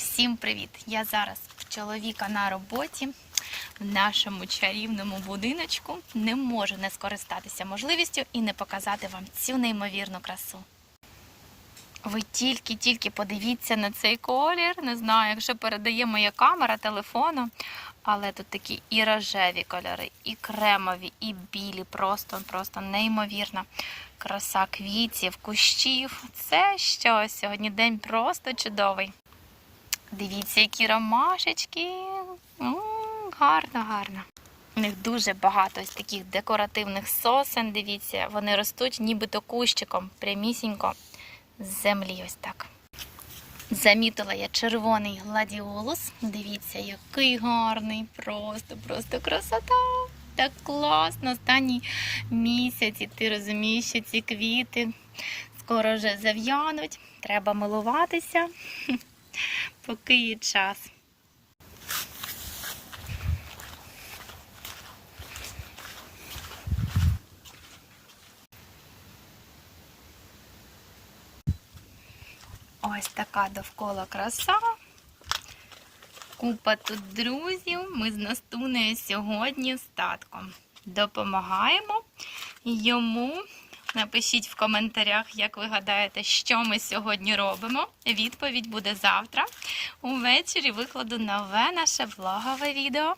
Всім привіт! Я зараз в чоловіка на роботі в нашому чарівному будиночку. Не можу не скористатися можливістю і не показати вам цю неймовірну красу. Ви тільки-тільки подивіться на цей колір. Не знаю, якщо передає моя камера телефону, але тут такі і рожеві кольори, і кремові, і білі. Просто, просто неймовірна краса квітів, кущів. Це що сьогодні день просто чудовий. Дивіться, які ромашечки. Гарно, гарно. У них дуже багато ось таких декоративних сосен. Дивіться, вони ростуть нібито кущиком, прямісінько з землі. Ось так. Замітила я червоний гладіолус. Дивіться, який гарний, просто, просто красота. Так класно. Останній місяць, ти розумієш, що ці квіти скоро вже зав'януть. Треба милуватися, поки є час. Ось така довкола краса. Купа тут друзів. Ми з Настунею сьогодні з татком допомагаємо йому. Напишіть в коментарях, як ви гадаєте, що ми сьогодні робимо. Відповідь буде завтра. Увечері викладу нове наше влогове відео.